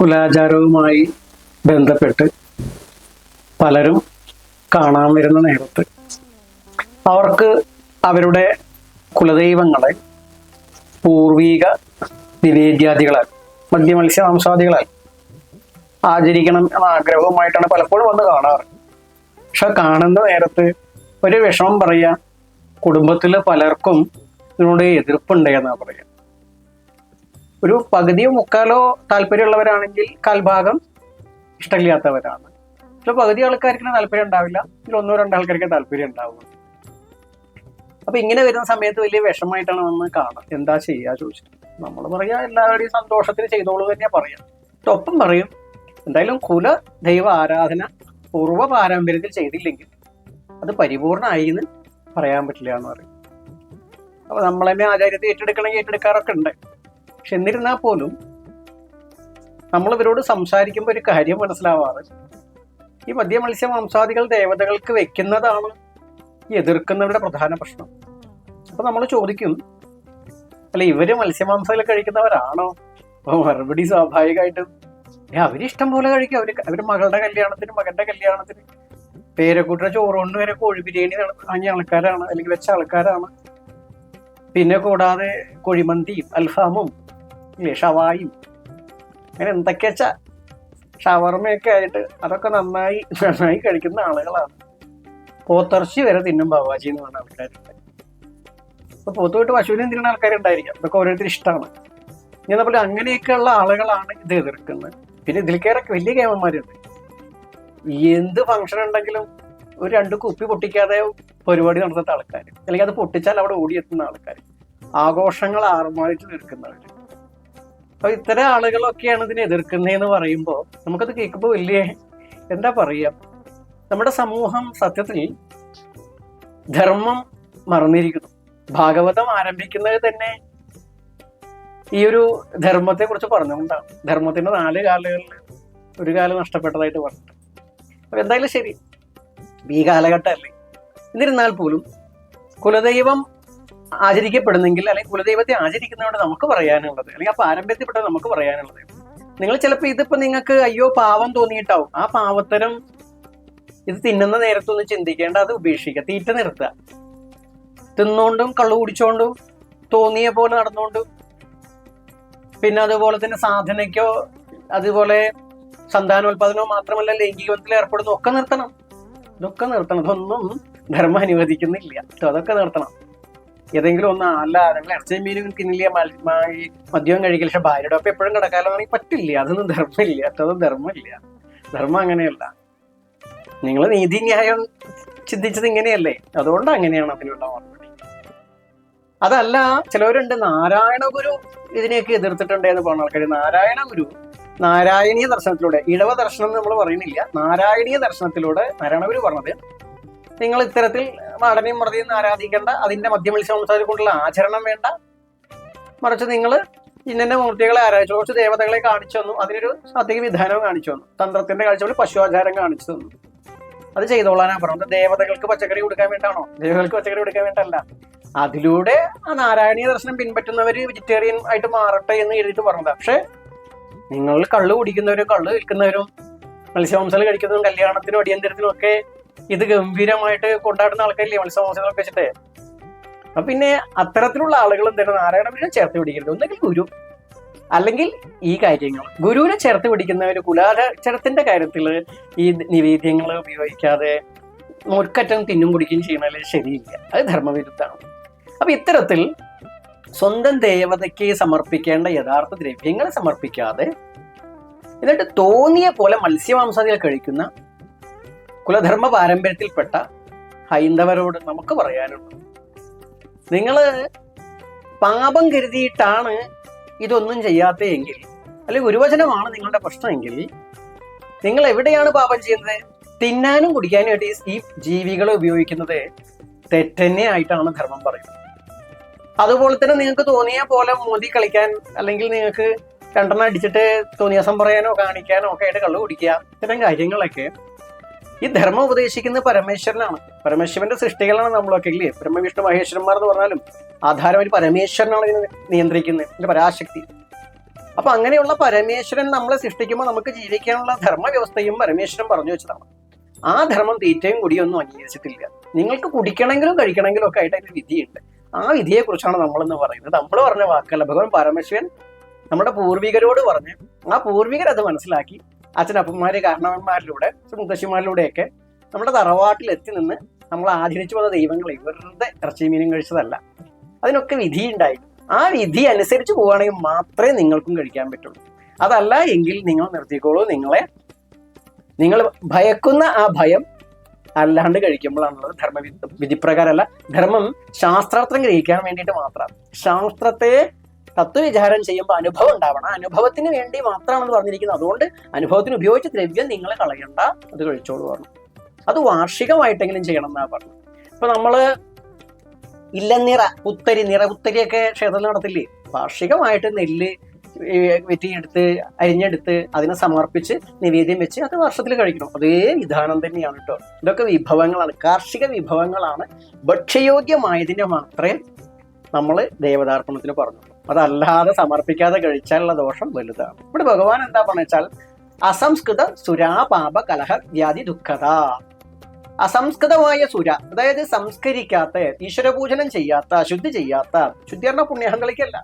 കുലാചാരവുമായി ബന്ധപ്പെട്ട് പലരും കാണാൻ വരുന്ന നേരത്ത് അവർക്ക് അവരുടെ കുലദൈവങ്ങളെ പൂർവീക നിവേദ്യാദികളാൽ മധ്യ മത്സ്യമാംസാദികളാൽ ആചരിക്കണം എന്ന ആഗ്രഹവുമായിട്ടാണ് പലപ്പോഴും വന്ന് കാണാറ്. പക്ഷെ കാണുന്ന നേരത്ത് ഒരു വിഷമം പറയാ കുടുംബത്തിലെ പലർക്കും ഇതിനോട് എതിർപ്പുണ്ട് എന്നാണ് പറയാ ഒരു പകുതിയോ മുക്കാലോ താല്പര്യമുള്ളവരാണെങ്കിൽ കാൽഭാഗം ഇഷ്ടമില്ലാത്തവരാണ്. പക്ഷെ പകുതി ആൾക്കാർക്ക് താല്പര്യം ഉണ്ടാവില്ല. ഇതിൽ ഒന്നോ രണ്ടോ ആൾക്കാർക്ക് താല്പര്യം ഉണ്ടാവുള്ളൂ. അപ്പൊ ഇങ്ങനെ വരുന്ന സമയത്ത് വലിയ വിഷമായിട്ടാണ് നമ്മൾ കാണാം എന്താ ചെയ്യാ ചോദിച്ചിട്ട്. നമ്മൾ പറയാ എല്ലാവരുടെയും സന്തോഷത്തിന് ചെയ്തോളൂ തന്നെയാ പറയാം. ഒപ്പം പറയും എന്തായാലും കുല ദൈവ ആരാധന പൂർവ പാരമ്പര്യത്തിൽ ചെയ്തില്ലെങ്കിൽ അത് പരിപൂർണമായി എന്ന് പറയാൻ പറ്റില്ല എന്ന് പറയും. അപ്പൊ നമ്മൾ ആചാര്യത്തെ ഏറ്റെടുക്കണമെങ്കിൽ ഏറ്റെടുക്കാറൊക്കെ ഉണ്ട്. പക്ഷെ എന്നിരുന്നാൽ പോലും നമ്മൾ ഇവരോട് സംസാരിക്കുമ്പോൾ ഒരു കാര്യം മനസ്സിലാവാറ്. ഈ മദ്യ മത്സ്യ മാംസാദികൾ ദേവതകൾക്ക് വെക്കുന്നതാണ് ഈ എതിർക്കുന്നവരുടെ പ്രധാന പ്രശ്നം. അപ്പൊ നമ്മൾ ചോദിക്കും അല്ല ഇവർ മത്സ്യമാംസങ്ങൾ കഴിക്കുന്നവരാണോ? അപ്പൊ മറുപടി സ്വാഭാവികമായിട്ടും ഏ, അവർ ഇഷ്ടം പോലെ കഴിക്കും. അവർ അവർ മകളുടെ കല്യാണത്തിന് മകന്റെ കല്യാണത്തിന്. പേരക്കൂട്ടിയുടെ ചോറ് കൊണ്ട് വരെ കോഴി ബിരിയാണി വാങ്ങിയ ആൾക്കാരാണ്. അല്ലെങ്കിൽ വെച്ച ആൾക്കാരാണ്. പിന്നെ കൂടാതെ കുഴിമന്തിയും അൽഫാമും ഇല്ലേ? ഷവായും. അങ്ങനെ എന്തൊക്കെയാ ഷവർമയൊക്കെ ആയിട്ട് അതൊക്കെ നന്നായി നന്നായി കഴിക്കുന്ന ആളുകളാണ്. പോത്തിറച്ചി വരെ തിന്നും ബാബാജി എന്ന് പറഞ്ഞ ആൾക്കാരുണ്ട് അപ്പൊ പോത്തുമായിട്ട് പശുവിനെ തിന്നുന്ന ആൾക്കാരുണ്ടായിരിക്കാം. ഇതൊക്കെ ഓരോരുത്തർ ഇഷ്ടമാണ് ഞാൻ നമ്മൾ അങ്ങനെയൊക്കെയുള്ള ആളുകളാണ് ഇത് എതിർക്കുന്നത്. പിന്നെ ഇതിൽ കയറൊക്കെ വലിയ കേമന്മാരുണ്ട് എന്ത് ഫംഗ്ഷൻ ഉണ്ടെങ്കിലും ഒരു രണ്ട് കുപ്പി പൊട്ടിക്കാതെ പരിപാടി നടത്തുന്ന ആൾക്കാർ അല്ലെങ്കിൽ അത് പൊട്ടിച്ചാൽ അവിടെ ഓടിയെത്തുന്ന ആൾക്കാർ ആഘോഷങ്ങൾ ആർമായിട്ട് തീർക്കുന്നവർ അപ്പൊ ഇത്തരം ആളുകളൊക്കെയാണ് ഇതിനെ എതിർക്കുന്നതെന്ന് പറയുമ്പോൾ നമുക്കത് കേൾക്കുമ്പോൾ വലിയ എന്താ പറയുക നമ്മുടെ സമൂഹം സത്യത്തിൽ ധർമ്മം മറന്നിരിക്കുന്നു. ഭാഗവതം ആരംഭിക്കുന്നത് തന്നെ ഈ ഒരു ധർമ്മത്തെ കുറിച്ച് പറഞ്ഞുകൊണ്ടാണ്. ധർമ്മത്തിന്റെ നാല് കാലുകളിൽ ഒരു കാലം നഷ്ടപ്പെട്ടതായിട്ട് പറഞ്ഞിട്ട്. അപ്പൊ എന്തായാലും ശരി ഈ കാലഘട്ടമല്ലേ എന്നിരുന്നാൽ പോലും കുലദൈവം ആചരിക്കപ്പെടുന്നെങ്കിൽ അല്ലെങ്കിൽ കുലദൈവത്തെ ആചരിക്കുന്നതുകൊണ്ട് നമുക്ക് പറയാനുള്ളത്. അല്ലെങ്കിൽ ആ പാരമ്പര്യത്തിൽപ്പെട്ട നമുക്ക് പറയാനുള്ളത്. നിങ്ങൾ ചിലപ്പോൾ ഇതിപ്പോ നിങ്ങൾക്ക് അയ്യോ പാവം തോന്നിയിട്ടാവും. ആ പാവത്തരം ഇത് തിന്നുന്ന നേരത്തൊന്ന് ചിന്തിക്കേണ്ട അത് ഉപേക്ഷിക്കുക തീറ്റ നിർത്തുക. തിന്നുകൊണ്ടും കള്ളു കുടിച്ചോണ്ടും തോന്നിയ പോലെ നടന്നുകൊണ്ടും പിന്നെ അതുപോലെ തന്നെ സാധനയ്ക്കോ അതുപോലെ സന്താനോൽപാദനമോ മാത്രമല്ല ലൈംഗികത്തിൽ ഏർപ്പെടുന്നു ഒക്കെ നിർത്തണം. ഇതൊക്കെ നിർത്തണം. ഇതൊന്നും ധർമ്മം അനുവദിക്കുന്നില്ല. അതൊക്കെ നിർത്തണം. ഏതെങ്കിലും ഒന്ന് അല്ല നിങ്ങൾ ഇറച്ചിയും മീനും തിന്നില്ല മദ്യവും കഴിക്കില്ല പക്ഷെ ഭാര്യയുടെ ഒപ്പം എപ്പോഴും കിടക്കാലോ പറ്റില്ല അതൊന്നും ധർമ്മമില്ല അതൊന്നും ധർമ്മമില്ല. ധർമ്മം അങ്ങനെയല്ല. നിങ്ങൾ നീതിന്യായം ചിന്തിച്ചത് ഇങ്ങനെയല്ലേ? അതുകൊണ്ട് അങ്ങനെയാണ് അതിനുള്ള മറുപടി അതല്ല ചിലവരുണ്ട് നാരായണ ഗുരു ഇതിനെയൊക്കെ എതിർത്തിട്ടുണ്ട് എന്ന് പറഞ്ഞ ആൾക്കാർ നാരായണ ഗുരു നാരായണീയ ദർശനത്തിലൂടെ ഇടവ ദർശനം നമ്മൾ പറയുന്നില്ല നാരായണീയ ദർശനത്തിലൂടെ നാരായണ ഗുരു പറഞ്ഞത് നിങ്ങൾ ഇത്തരത്തിൽ നടനെയും മൃതിയും ആരാധിക്കേണ്ട അതിന്റെ മധ്യമത്സ്യം കൊണ്ടുള്ള ആചരണം വേണ്ട. മറിച്ച് നിങ്ങൾ ഇന്നെ മൂർത്തികളെ ആരാധിച്ചു. കുറച്ച് ദേവതകളെ കാണിച്ചു തന്നു. അതിനൊരു സാത്വിക വിധാനവും കാണിച്ചു തന്നു. തന്ത്രത്തിന്റെ കാഴ്ചകളിൽ പശു ആചാരം കാണിച്ചു തന്നു. അത് ചെയ്തോളാനാ പറഞ്ഞത്. ദേവതകൾക്ക് പച്ചക്കറി കൊടുക്കാൻ വേണ്ടാണോ ദേവതകൾക്ക് പച്ചക്കറി കൊടുക്കാൻ വേണ്ടല്ല അതിലൂടെ ആ നാരായണീയ ദർശനം പിൻപറ്റുന്നവര് വെജിറ്റേറിയൻ ആയിട്ട് മാറട്ടെ എന്ന് എഴുതിയിട്ട് പറഞ്ഞത്. പക്ഷെ നിങ്ങൾ കള്ള് കുടിക്കുന്നവരും കള്ള് വിൽക്കുന്നവരും മത്സ്യമാംസങ്ങൾ കഴിക്കുന്നതും കല്യാണത്തിനും അടിയന്തരത്തിനും ഒക്കെ ഇത് ഗംഭീരമായിട്ട് കൊണ്ടാടുന്ന ആൾക്കാരില്ലേ? മത്സ്യമാംസങ്ങളൊക്കെ വെച്ചിട്ട്. അപ്പൊ പിന്നെ അത്തരത്തിലുള്ള ആളുകൾ നാരായണ നാരായണനെ ചേർത്ത് പിടിക്കരുത്. ഒന്നെങ്കിൽ ഗുരു. അല്ലെങ്കിൽ ഈ കാര്യങ്ങൾ. ഗുരുവിനെ ചേർത്ത് പിടിക്കുന്നവര് കുലാചരത്തിന്റെ കാര്യത്തിൽ ഈ നിവേദ്യങ്ങൾ ഉപയോഗിക്കാതെ മുറുക്കറ്റം തിന്നും കുടിക്കുകയും ചെയ്യുന്നതിൽ ശരിയില്ല. അത് ധർമ്മവിരുദ്ധമാണ്. അപ്പൊ ഇത്തരത്തിൽ സ്വന്തം ദേവതയ്ക്ക് സമർപ്പിക്കേണ്ട യഥാർത്ഥ ദ്രവ്യങ്ങൾ സമർപ്പിക്കാതെ എന്നിട്ട് തോന്നിയ പോലെ മത്സ്യമാംസാദികൾ കഴിക്കുന്ന കുലധർമ്മ പാരമ്പര്യത്തിൽപ്പെട്ട ഹൈന്ദവരോട് നമുക്ക് പറയാനുണ്ട് നിങ്ങൾ പാപം കരുതിയിട്ടാണ് ഇതൊന്നും ചെയ്യാത്തതെങ്കിൽ അല്ലെങ്കിൽ ഗുരുവചനമാണ് നിങ്ങളുടെ പ്രശ്നമെങ്കിൽ നിങ്ങൾ എവിടെയാണ് പാപം ചെയ്യുന്നത്? തിന്നാനും കുടിക്കാനും ആയിട്ട് ഈ- ജീവികളെ ഉപയോഗിക്കുന്നത് തെറ്റന്നെ ആയിട്ടാണ് ധർമ്മം പറയുന്നത്. അതുപോലെ തന്നെ നിങ്ങൾക്ക് തോന്നിയ പോലെ മോദി കളിക്കാൻ അല്ലെങ്കിൽ നിങ്ങൾക്ക് രണ്ടെണ്ണം അടിച്ചിട്ട് തോന്നിയാസം പറയാനോ കാണിക്കാനോ ഒക്കെ ആയിട്ട് കള്ളു കുടിക്കുക ഇത്തരം കാര്യങ്ങളൊക്കെ ഈ ധർമ്മം ഉപദേശിക്കുന്നത് പരമേശ്വരനാണ്. പരമേശ്വരന്റെ സൃഷ്ടികളാണ് നമ്മളൊക്കെ ഇല്ലേ? ബ്രഹ്മവിഷ്ണു മഹേശ്വരന്മാർ എന്ന് പറഞ്ഞാലും ആധാരം ഒരു പരമേശ്വരനാണ് ഇതിനെ നിയന്ത്രിക്കുന്നത് ഇതിന്റെ പരാശക്തി. അപ്പൊ അങ്ങനെയുള്ള പരമേശ്വരൻ നമ്മളെ സൃഷ്ടിക്കുമ്പോൾ നമുക്ക് ജീവിക്കാനുള്ള ധർമ്മ വ്യവസ്ഥയും പരമേശ്വരൻ പറഞ്ഞു വെച്ചതാണ്. ആ ധർമ്മം തീറ്റയും കുടിയൊന്നും അംഗീകരിച്ചിട്ടില്ല. നിങ്ങൾക്ക് കുടിക്കണമെങ്കിലും കഴിക്കണമെങ്കിലും ഒക്കെ ആയിട്ട് അതിന് വിധിയുണ്ട്. ആ വിധിയെ കുറിച്ചാണ് നമ്മളെന്ന് പറയുന്നത്. നമ്മൾ പറഞ്ഞ വാക്കല്ല. ഭഗവാൻ പരമേശ്വരൻ നമ്മുടെ പൂർവികരോട് പറഞ്ഞ് ആ പൂർവികർ അത് മനസ്സിലാക്കി അച്ഛനപ്പന്മാര് കാരണവന്മാരിലൂടെ മുത്തശ്ശിമാരിലൂടെയൊക്കെ നമ്മുടെ തറവാട്ടിൽ എത്തി നിന്ന് നമ്മൾ ആചരിച്ചു പോകുന്ന ദൈവങ്ങളെ വെറുതെ ഇറച്ചി മീനും കഴിച്ചതല്ല. അതിനൊക്കെ വിധി ഉണ്ടായി ആ വിധി അനുസരിച്ച് പോവുകയാണെങ്കിൽ മാത്രമേ നിങ്ങൾക്കും കഴിക്കാൻ പറ്റുള്ളൂ. അതല്ല എങ്കിൽ നിങ്ങൾ നിർത്തിക്കോളൂ നിങ്ങളെ. നിങ്ങൾ ഭയക്കുന്ന ആ ഭയം അല്ലാണ്ട് കഴിക്കുമ്പോഴാണുള്ളത് ധർമ്മ വിധിപ്രകാരമല്ല. ധർമ്മം ശാസ്ത്രാർത്ഥം ഗ്രഹിക്കാൻ വേണ്ടിയിട്ട് മാത്രമാണ് ശാസ്ത്രത്തെ തത്വവിചാരം ചെയ്യുമ്പോൾ അനുഭവം ഉണ്ടാവണം. അനുഭവത്തിന് വേണ്ടി മാത്രമാണെന്ന് പറഞ്ഞിരിക്കുന്നത്. അതുകൊണ്ട് അനുഭവത്തിന് ഉപയോഗിച്ച ദ്രവ്യം നിങ്ങൾ കളയണ്ട. അത് കഴിച്ചോളൂ പറഞ്ഞു. അത് വാർഷികമായിട്ടെങ്കിലും ചെയ്യണം എന്നാ പറഞ്ഞു. ഇപ്പൊ നമ്മൾ ഇല്ലനിറ പുത്തരി നിറ പുത്തരിയൊക്കെ ക്ഷേത്രത്തിൽ നടത്തില്ലേ? വാർഷികമായിട്ട് നെല്ല് വെറ്റിയെടുത്ത് അരിഞ്ഞെടുത്ത് അതിനെ സമർപ്പിച്ച് നിവേദ്യം വെച്ച് അത് വർഷത്തിൽ കഴിക്കണം. അതേ വിധാനം തന്നെയാണ് കേട്ടോ. ഇതൊക്കെ വിഭവങ്ങളാണ്. കാർഷിക വിഭവങ്ങളാണ്. ഭക്ഷ്യയോഗ്യമായതിനെ മാത്രമേ നമ്മൾ ദേവതാർപ്പണത്തിന് പറഞ്ഞുള്ളൂ. അതല്ലാതെ സമർപ്പിക്കാതെ കഴിച്ചാലുള്ള ദോഷം വലുതാണ്. ഇവിടെ ഭഗവാൻ എന്താ പറഞ്ഞു വെച്ചാൽ അസംസ്കൃത സുരാ പാപ കലഹ വ്യാധി ദുഃഖത. അസംസ്കൃതമായ സുര അതായത് സംസ്കരിക്കാത്ത ഈശ്വരപൂജനം ചെയ്യാത്ത അശുദ്ധി ചെയ്യാത്ത ശുദ്ധി പറഞ്ഞ പുണ്യാഹങ്ങളിക്കല്ല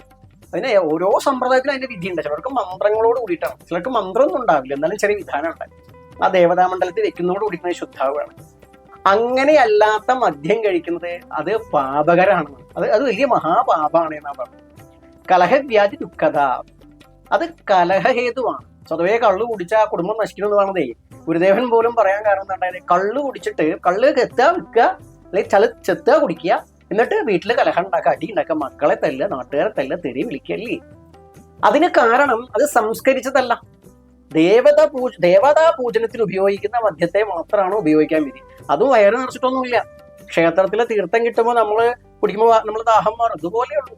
അതിന് ഓരോ സമ്പ്രദായത്തിലും അതിന്റെ ഉണ്ട്. ചിലർക്ക് മന്ത്രങ്ങളോട് കൂടിയിട്ടാണ്. ചിലർക്ക് മന്ത്രമൊന്നും ഉണ്ടാവില്ല. എന്നാലും ചെറിയ വിധാനമുണ്ട്. ആ ദേവതാമണ്ഡലത്തിൽ വെക്കുന്നതോട് കൂടി ശുദ്ധാവുകയാണ് അങ്ങനെയല്ലാത്ത മദ്യം കഴിക്കുന്നത് അത് പാപകരാണ് അത് അത് വലിയ മഹാപാപാണ് എന്നാ പറഞ്ഞത്. കലഹവ്യാധി ദുഃഖത അത് കലഹഹേതുവാണ്. സ്വതവേ കള്ളു കുടിച്ച ആ കുടുംബം നശിക്കുന്നു പറഞ്ഞതേ. ഗുരുദേവൻ പോലും പറയാൻ കാരണം എന്താ കള്ളു കുടിച്ചിട്ട് കള്ള് കെത്തുക വിൽക്കുക അല്ലെങ്കിൽ ചല ചെത്തുക കുടിക്കുക. എന്നിട്ട് വീട്ടിൽ കലഹം ഉണ്ടാക്കുക അടി ഉണ്ടാക്കുക മക്കളെ തല്ല നാട്ടുകാരെ തല്ല തെറി വിളിക്കല്ലേ അതിന് കാരണം അത് സംസ്കരിച്ചതല്ല. ദേവത പൂജ ദേവതാ പൂജനത്തിന് ഉപയോഗിക്കുന്ന മദ്യത്തെ മാത്രമാണ് ഉപയോഗിക്കാൻ വിധി. അതും വയറ് നിറച്ചിട്ടൊന്നുമില്ല. ക്ഷേത്രത്തിലെ തീർത്ഥം കിട്ടുമ്പോൾ നമ്മൾ കുടിക്കുമ്പോൾ നമ്മൾ ദാഹം മാറും. ഇതുപോലെയുള്ളൂ.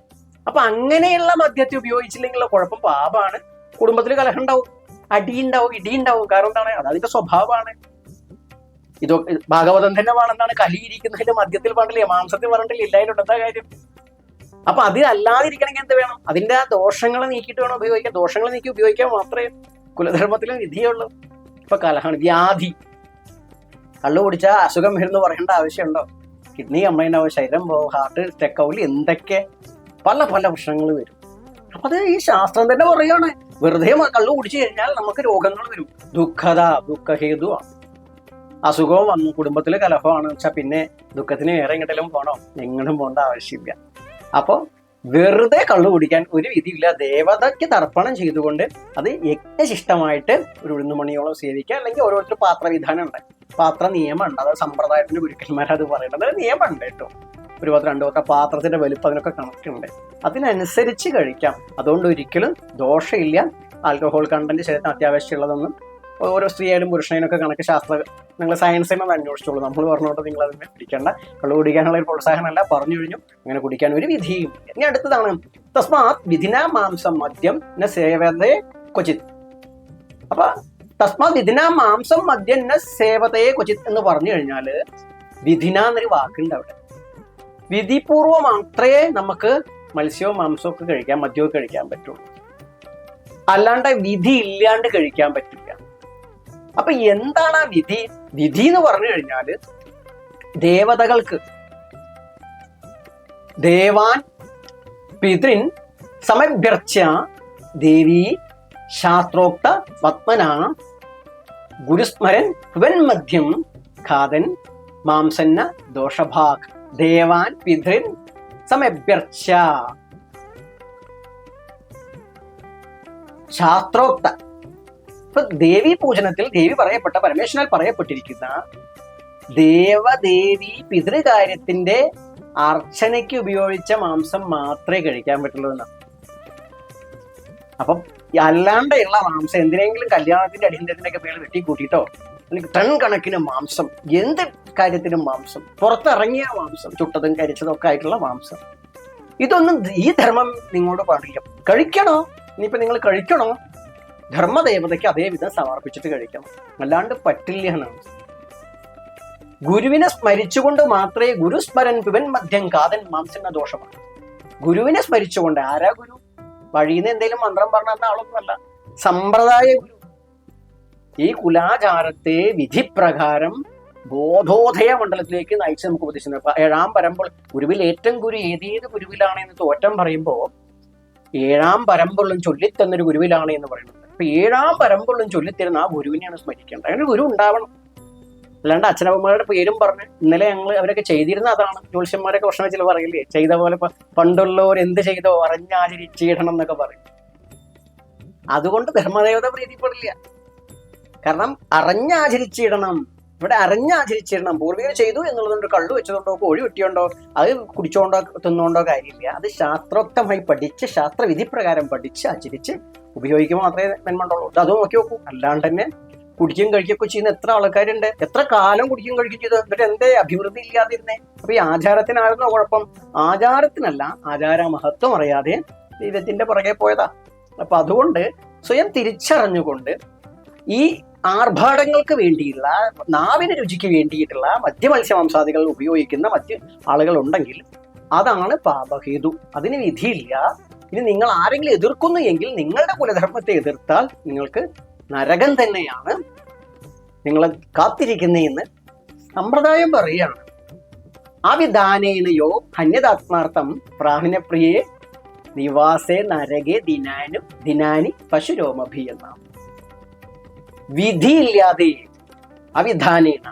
അപ്പൊ അങ്ങനെയുള്ള മദ്യത്തെ ഉപയോഗിച്ചില്ലെങ്കിലുള്ള കുഴപ്പം പാപാണ്. കുടുംബത്തിൽ കലഹം ഉണ്ടാവും അടി ഉണ്ടാവും ഇടി ഉണ്ടാവും കാരണം എന്താണ്? അത് അതിന്റെ സ്വഭാവമാണ്. ഇത് ഭാഗവതം തന്നെ വേണമെന്നാണ് കലിയിരിക്കുന്നതിന്റെ മദ്യത്തിൽ പറഞ്ഞില്ലേ മാംസത്തിൽ പറഞ്ഞിട്ടില്ല ഇല്ലായാലും എന്താ കാര്യം. അപ്പൊ അത് അല്ലാതിരിക്കണമെങ്കിൽ എന്ത് വേണം? അതിന്റെ ആ ദോഷങ്ങളെ നീക്കിയിട്ട് വേണം ഉപയോഗിക്കാൻ. ദോഷങ്ങളെ നീക്കി ഉപയോഗിക്കാൻ മാത്രമേ കുലധർമ്മത്തിലെ വിധിയുള്ളൂ. ഇപ്പൊ കലഹാണ് വ്യാധി. കള്ളു കുടിച്ചാൽ അസുഖം വരുന്നു പറയേണ്ട ആവശ്യമുണ്ടോ? കിഡ്നി കംപ്ലൈന്റ് ആവും ശരീരം പോകും ഹാർട്ട് സ്റ്റെക്കാവില്ല എന്തൊക്കെ പല പല പ്രശ്നങ്ങൾ വരും. അപ്പൊ അത് ഈ ശാസ്ത്രം തന്നെ പറയുകയാണ് വെറുതെ കള്ളു കുടിച്ചു കഴിഞ്ഞാൽ നമുക്ക് രോഗങ്ങൾ വരും. ദുഃഖത ദുഃഖഹേതു അസുഖവും വന്നു. കുടുംബത്തിൽ കലഹമാണ്. വെച്ചാൽ പിന്നെ ദുഃഖത്തിന് വേറെ എങ്ങോട്ടെങ്കിലും പോകണോ? എങ്ങോട്ടും പോകേണ്ട ആവശ്യമില്ല. അപ്പോൾ വെറുതെ കള്ളു കുടിക്കാൻ ഒരു വിധിയില്ല. ദേവതയ്ക്ക് തർപ്പണം ചെയ്തുകൊണ്ട് അത് യജ്ഞശിഷ്ടമായിട്ട് ഒരു ഉഴുന്നുമണിയോളം സേവിക്കുക. അല്ലെങ്കിൽ ഓരോരുത്തർ പാത്രവിധാനം ഉണ്ട്. പാത്ര നിയമമുണ്ട് അത് സമ്പ്രദായത്തിന്റെ ഗുരുക്കന്മാരത് പറയുന്നത് നിയമമുണ്ട് കേട്ടോ. ഒരു പത്ത് രണ്ടു പത്ര പാത്രത്തിന്റെ വലുപ്പം അതിനൊക്കെ കണക്കുണ്ട് അതിനനുസരിച്ച് കഴിക്കാം. അതുകൊണ്ട് ഒരിക്കലും ദോഷമില്ല. ആൽക്കഹോൾ കണ്ടന്റ് ശരീരത്തിന് അത്യാവശ്യമുള്ളതൊന്നും ഓരോ സ്ത്രീയായാലും പുരുഷനായാലും കണക്ക് ശാസ്ത്ര നിങ്ങൾ സയൻസ് തന്നെ അന്വേഷിച്ചോളൂ. നമ്മൾ പറഞ്ഞോട്ട് നിങ്ങൾ അതിനെ പിടിക്കേണ്ട. കള്ളു കുടിക്കാനുള്ള ഒരു പ്രോത്സാഹനമല്ല. പറഞ്ഞു കഴിഞ്ഞു. അങ്ങനെ കുടിക്കാൻ ഒരു വിധിയും. ഇനി അടുത്തതാണ്. തസ്മാത് വിധിന മാംസം മദ്യം ന സേവതേ ക്വചിത്. അപ്പൊ തസ്മാത് വിധിന മാംസം മദ്യം ന സേവതേ ക്വചിത് എന്ന് പറഞ്ഞു കഴിഞ്ഞാൽ വിധിന എന്നൊരു വാക്കുണ്ട് അവിടെ. വിധിപൂർവം മാത്രമേ നമുക്ക് മത്സ്യവും മാംസവും ഒക്കെ കഴിക്കാൻ മദ്യവും കഴിക്കാൻ പറ്റുള്ളൂ അല്ലാണ്ട് വിധി ഇല്ലാണ്ട് കഴിക്കാൻ പറ്റില്ല. അപ്പൊ എന്താണ് ആ വിധി? വിധി എന്ന് പറഞ്ഞു കഴിഞ്ഞാൽ ദേവതകൾക്ക് ദേവാൻ പിതൃൻ സമഭ്യർച്ച ദേവി ശാസ്ത്രോക്ത പത്മന ഗുരുസ്മരൻ മധ്യം ഖാദൻ മാംസന്ന ദോഷഭാഗ്. ദേവാൻ പിതൃൻ സമഭ്യർച്ച ശാസ്ത്രോക്ത. ഇപ്പൊ ദേവി പൂജനത്തിൽ ദേവി പറയപ്പെട്ട പരമേശ്വരനാൽ പറയപ്പെട്ടിരിക്കുന്ന ദേവദേവി പിതൃകാര്യത്തിന്റെ അർച്ചനയ്ക്ക് ഉപയോഗിച്ച മാംസം മാത്രമേ കഴിക്കാൻ പറ്റുള്ളൂ എന്നാണ്. അപ്പം അല്ലാണ്ടെയുള്ള മാംസം എന്തിനെങ്കിലും കല്യാണത്തിന്റെ അടിയന്തരത്തിന്റെ ഒക്കെ പേര് വെട്ടി കൂട്ടിയിട്ടോ അല്ലെങ്കിൽ ടൺ കണക്കിന് മാംസം എന്ത് കാര്യത്തിനും മാംസം പുറത്തിറങ്ങിയ മാംസം ചുട്ടതും കരിച്ചതും ഒക്കെ ആയിട്ടുള്ള മാംസം. ഇതൊന്നും ഈ ധർമ്മം നിങ്ങളോട് പാടില്ല കഴിക്കണോ? ഇനിയിപ്പോൾ നിങ്ങൾ കഴിക്കണോ? ധർമ്മദേവതയ്ക്ക് അതേവിധം സമർപ്പിച്ചിട്ട് കഴിക്കണം. അല്ലാണ്ട് പറ്റില്ല എന്നാണ്. ഗുരുവിനെ സ്മരിച്ചുകൊണ്ട് മാത്രമേ ഗുരുസ്മരൻ പിവൻ മധ്യം കാതൻ മാംസന ദോഷമാണ്. ഗുരുവിനെ സ്മരിച്ചുകൊണ്ട് ആരാ ഗുരു? വഴിയിൽ നിന്ന് എന്തെങ്കിലും മന്ത്രം പറഞ്ഞ ആളൊന്നുമല്ല സമ്പ്രദായ ഗുരു. ഈ കുലാചാരത്തെ വിധിപ്രകാരം ബോധോദയ മണ്ഡലത്തിലേക്ക് നയിച്ച് നമുക്ക് ഉപദേശിക്കുന്നത്. ഏഴാം പരമ്പോൾ ഗുരുവിൽ ഏറ്റവും ഗുരു ഏതേത് ഗുരുവിലാണ് എന്ന് തോറ്റം പറയുമ്പോൾ ഏഴാം പരമ്പൊള്ളും ചൊല്ലിത്തന്നൊരു ഗുരുവിലാണ് എന്ന് പറയുന്നത്. അപ്പൊ ഏഴാം പരമ്പൊള്ളും ചൊല്ലിത്തരുന്ന ആ ഗുരുവിനെയാണ് സ്മരിക്കേണ്ടത്. അങ്ങനെ ഗുരു ഉണ്ടാവണം. അല്ലാണ്ട് അച്ഛനമ്മമാരുടെ പേരും പറഞ്ഞ് ഇന്നലെ ഞങ്ങൾ അവരൊക്കെ ചെയ്തിരുന്ന അതാണ്. ജ്യോത്സ്യന്മാരൊക്കെ ഭക്ഷണം വെച്ചാൽ പറയില്ലേ? ചെയ്ത പോലെ പണ്ടുള്ളവർ എന്ത് ചെയ്തോ അറിഞ്ഞാചരിച്ചിടണം എന്നൊക്കെ പറയും. അതുകൊണ്ട് ധർമ്മദേവത പ്രീതിപ്പെടില്ല. കാരണം അറിഞ്ഞാചരിച്ചിടണം. ഇവിടെ അറിഞ്ഞാചരിച്ചിടണം. പൂർവികർ ചെയ്തു എന്നുള്ളതുകൊണ്ട് കള്ളു വെച്ചതുകൊണ്ടോ കോഴി വെട്ടിയോണ്ടോ അത് കുടിച്ചോണ്ടോ തിന്നുകൊണ്ടോ കാര്യമില്ല. അത് ശാസ്ത്രോക്തമായി പഠിച്ച് ശാസ്ത്രവിധി പ്രകാരം പഠിച്ച് ആചരിച്ച് ഉപയോഗിക്കുമ്പോൾ മാത്രമേ നന്മണ്ടുള്ളൂ അത് നോക്കി നോക്കൂ. അല്ലാണ്ട് തന്നെ കുടിക്കും കഴിക്കുകയൊക്കെ ചെയ്യുന്ന എത്ര ആൾക്കാരുണ്ട്. എത്ര കാലം കുടിക്കും കഴിക്കും ചെയ്തു എന്നിട്ട് എന്തേ അഭിവൃദ്ധി ഇല്ലാതിരുന്നേ? അപ്പൊ ഈ ആചാരത്തിനായിരുന്നു കുഴപ്പം. ആചാരത്തിനല്ല ആചാര മഹത്വം അറിയാതെ ദൈവത്തിന്റെ പുറകെ പോയതാ. അപ്പൊ അതുകൊണ്ട് സ്വയം തിരിച്ചറിഞ്ഞുകൊണ്ട് ഈ ആർഭാടങ്ങൾക്ക് വേണ്ടിയുള്ള നാവിന് രുചിക്ക് വേണ്ടിയിട്ടുള്ള മദ്യമത്സ്യമാംസാദികൾ ഉപയോഗിക്കുന്ന മറ്റ് ആളുകളുണ്ടെങ്കിൽ അതാണ് പാപഹേതു. അതിന് വിധിയില്ല. ഇനി നിങ്ങൾ ആരെങ്കിലും എതിർക്കുന്നു എങ്കിൽ നിങ്ങളുടെ കുലധർമ്മത്തെ എതിർത്താൽ നിങ്ങൾക്ക് നരകം തന്നെയാണ് നിങ്ങളെ കാത്തിരിക്കുന്നതെന്ന് സമ്പ്രദായം പറയുകയാണ്. അവിധാനേനയോ ധന്യതാത്മാർത്ഥം പ്രാണിനപ്രിയേ നിവാസേ നരകെ ദിനാനു ദിനാനി പശുരോമഭി എന്നാണ് വിധിയില്ലാതെ അവിധാനേന.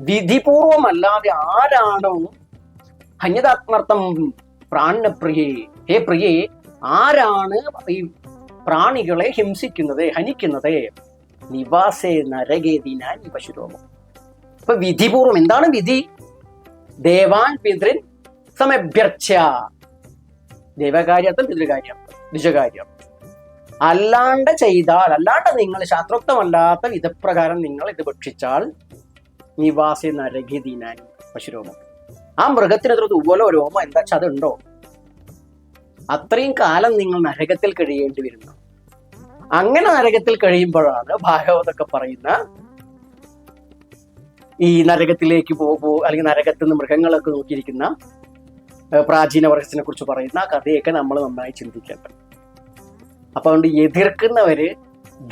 വിധിപൂർവമല്ലാതെ ആരാണോ ഹന്യതാത്മർത്ഥം പ്രാണപ്രിയേ ഹേ പ്രിയേ ആരാണ് ഈ പ്രാണികളെ ഹിംസിക്കുന്നത് ഹനിക്കുന്നത്? നിവാസേ നരകേതിനാൻ പശുരോമം. ഇപ്പൊ വിധിപൂർവം എന്താണ് വിധി? ദേവാൻ പിതൃൻ സമഭ്യർച്ച ദേവകാര്യാർത്ഥം പിതൃകാര്യാർത്ഥം നിജകാര്യം അല്ലാണ്ട് ചെയ്താൽ അല്ലാണ്ട് നിങ്ങൾ ശാസ്ത്രോക്തമല്ലാത്ത വിധപ്രകാരം നിങ്ങൾ ഇത് ഭക്ഷിച്ചാൽ നിവാസി നരകിതിനാൻ പശുരോമം. ആ മൃഗത്തിനെത്ര തൂവലോ രോമോ എന്താ വെച്ചാൽ അതുണ്ടോ? അത്രയും കാലം നിങ്ങൾ നരകത്തിൽ കഴിയേണ്ടി വരുന്നു. അങ്ങനെ നരകത്തിൽ കഴിയുമ്പോഴാണ് ഭാഗവതൊക്കെ പറയുന്ന ഈ നരകത്തിലേക്ക് പോകുമ്പോ അല്ലെങ്കിൽ നരകത്തിൽ നിന്ന് മൃഗങ്ങളൊക്കെ നോക്കിയിരിക്കുന്ന പ്രാചീന വർഗത്തിനെ കുറിച്ച് പറയുന്ന കഥയൊക്കെ നമ്മൾ നന്നായി ചിന്തിക്കേണ്ടത് അപ്പൊ അതുകൊണ്ട് എതിർക്കുന്നവര്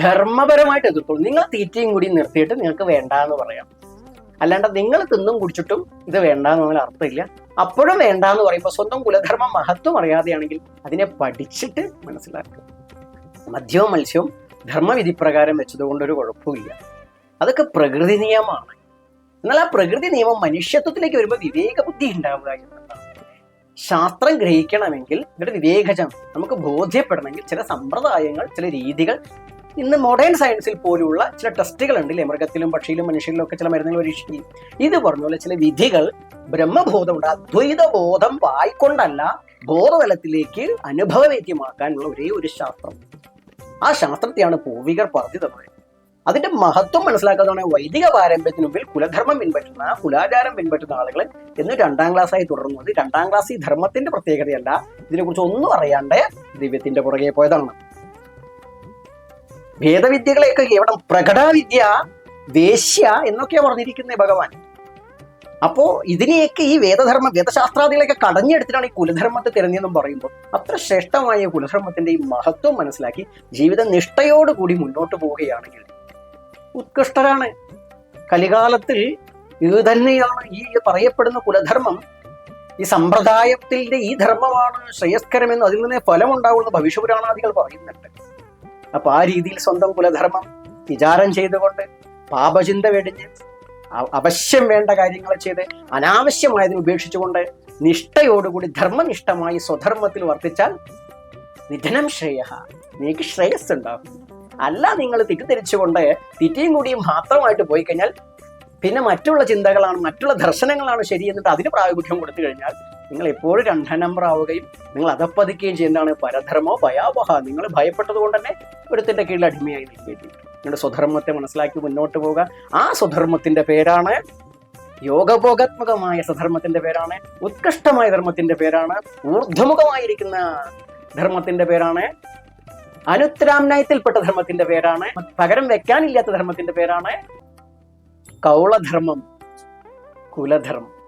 ധർമ്മപരമായിട്ട് എതിർത്തോളൂ. നിങ്ങൾ തീറ്റയും കൂടി നിർത്തിയിട്ട് നിങ്ങൾക്ക് വേണ്ട എന്ന് പറയാം. അല്ലാണ്ട് നിങ്ങൾ തിന്നും കുടിച്ചിട്ടും ഇത് വേണ്ട എന്നുള്ള അർത്ഥമില്ല. അപ്പോഴും വേണ്ട എന്ന് പറയുമ്പോൾ സ്വന്തം കുലധർമ്മ മഹത്വം അറിയാതെയാണെങ്കിൽ അതിനെ പഠിച്ചിട്ട് മനസ്സിലാക്കുക. മദ്യവും മത്സ്യവും ധർമ്മവിധി പ്രകാരം വെച്ചതുകൊണ്ട് ഒരു കുഴപ്പമില്ല അതൊക്കെ പ്രകൃതി നിയമമാണ്. എന്നാൽ ആ പ്രകൃതി നിയമം മനുഷ്യത്വത്തിലേക്ക് വരുമ്പോൾ വിവേക ബുദ്ധി ഉണ്ടാവുക എന്നുള്ളതാണ്. ശാസ്ത്രം ഗ്രഹിക്കണമെങ്കിൽ ഇവിടെ വിവേകജം നമുക്ക് ബോധ്യപ്പെടണമെങ്കിൽ ചില സമ്പ്രദായങ്ങൾ ചില രീതികൾ. ഇന്ന് മോഡേൺ സയൻസിൽ പോലുള്ള ചില ടെസ്റ്റുകൾ ഉണ്ട് ഇല്ലേ മൃഗത്തിലും പക്ഷിയിലും മനുഷ്യരിലും ഒക്കെ ചില മരുന്നുകൾ പരീക്ഷിക്കും ഇത് പറഞ്ഞ പോലെ ചില വിധികൾ ബ്രഹ്മബോധമുണ്ട് അദ്വൈത ബോധം വായിക്കൊണ്ടല്ല ബോധതലത്തിലേക്ക് അനുഭവവേദ്യമാക്കാനുള്ള ഒരേ ഒരു ശാസ്ത്രം. ആ ശാസ്ത്രത്തെയാണ് പൂവികർ പറഞ്ഞു തന്നത് അതിന്റെ മഹത്വം മനസ്സിലാക്കാതാണ് വൈദിക പാരമ്പര്യത്തിന് മുമ്പിൽ കുലധർമ്മം പിൻപറ്റുന്ന കുലാചാരം പിൻപറ്റുന്ന ആളുകൾ എന്ന് രണ്ടാം ക്ലാസ്സായി തുടർന്നത് രണ്ടാം ക്ലാസ് ഈ ധർമ്മത്തിന്റെ പ്രത്യേകതയല്ല. ഇതിനെക്കുറിച്ച് ഒന്നും അറിയാണ്ട് ദിവ്യത്തിന്റെ പുറകെ പോയതാണ്. ഭേദവിദ്യകളെയൊക്കെ കേവലം പ്രകടാവിദ്യ വേശ്യ എന്നൊക്കെയാണ് പറഞ്ഞിരിക്കുന്നത് ഭഗവാൻ. അപ്പോ ഇതിനെയൊക്കെ ഈ വേദധർമ്മ വേദശാസ്ത്രാദികളെയൊക്കെ കടഞ്ഞെടുത്തിട്ടാണ് ഈ കുലധർമ്മത്തെ തിരഞ്ഞെന്നും പറയുമ്പോൾ അത്ര ശ്രേഷ്ഠമായ കുലധർമ്മത്തിന്റെ ഈ മഹത്വം മനസ്സിലാക്കി ജീവിത നിഷ്ഠയോടുകൂടി മുന്നോട്ട് പോവുകയാണെങ്കിൽ ഉത്കൃഷ്ടരാണ്. കലികാലത്തിൽ ഇത് തന്നെയാണ് ഈ പറയപ്പെടുന്ന കുലധർമ്മം. ഈ സമ്പ്രദായത്തിന്റെ ഈ ധർമ്മമാണ് ശ്രേയസ്കരമെന്ന് അതിൽ നിന്ന് ഫലമുണ്ടാവുന്ന ഭവിഷ്യപുരാണാദികൾ പറയുന്നുണ്ട്. അപ്പൊ ആ രീതിയിൽ സ്വന്തം കുലധർമ്മം വിചാരം ചെയ്തുകൊണ്ട് പാപചിന്ത വെടിഞ്ഞ് അവശ്യം വേണ്ട കാര്യങ്ങൾ ചെയ്ത് അനാവശ്യമായതിനെ ഉപേക്ഷിച്ചുകൊണ്ട് നിഷ്ഠയോടുകൂടി ധർമ്മനിഷ്ഠമായി സ്വധർമ്മത്തിൽ വർത്തിച്ചാൽ നിധനം ശ്രേയ നീക്ക് ശ്രേയസ് ഉണ്ടാകും അല്ല നിങ്ങൾ തെറ്റിദ്ധരിച്ചുകൊണ്ട് തിറ്റയും കൂടിയും മാത്രമായിട്ട് പോയി കഴിഞ്ഞാൽ പിന്നെ മറ്റുള്ള ചിന്തകളാണ് മറ്റുള്ള ദർശനങ്ങളാണ് ശരി എന്നിട്ട് അതിന് പ്രായോഗികം കൊടുത്തു കഴിഞ്ഞാൽ നിങ്ങൾ എപ്പോഴും രണ്ടാം നമ്പർ ആവുകയും നിങ്ങൾ അതപ്പതിക്കുകയും ചെയ്യുന്നതാണ് പരധർമ്മോ ഭയാവഹ. നിങ്ങൾ ഭയപ്പെട്ടത് കൊണ്ട് തന്നെ ഒരുത്തിന്റെ കീഴിൽ അടിമയായി നിൽക്കേണ്ടി നിങ്ങളുടെ സ്വധർമ്മത്തെ മനസ്സിലാക്കി മുന്നോട്ട് പോവുക. ആ സ്വധർമ്മത്തിന്റെ പേരാണ് യോഗഭോഗാത്മകമായ സ്വധർമ്മത്തിന്റെ പേരാണ് ഉത്കൃഷ്ടമായ ധർമ്മത്തിന്റെ പേരാണ് ഊർധ്വമുഖമായിരിക്കുന്ന ധർമ്മത്തിന്റെ പേരാണ് അനുത്തരാംനയത്തിൽപ്പെട്ട ധർമ്മത്തിന്റെ പേരാണ്. പകരം വെക്കാനില്ലാത്ത ധർമ്മത്തിന്റെ പേരാണ് കൗളധർമ്മം കുലധർമ്മം.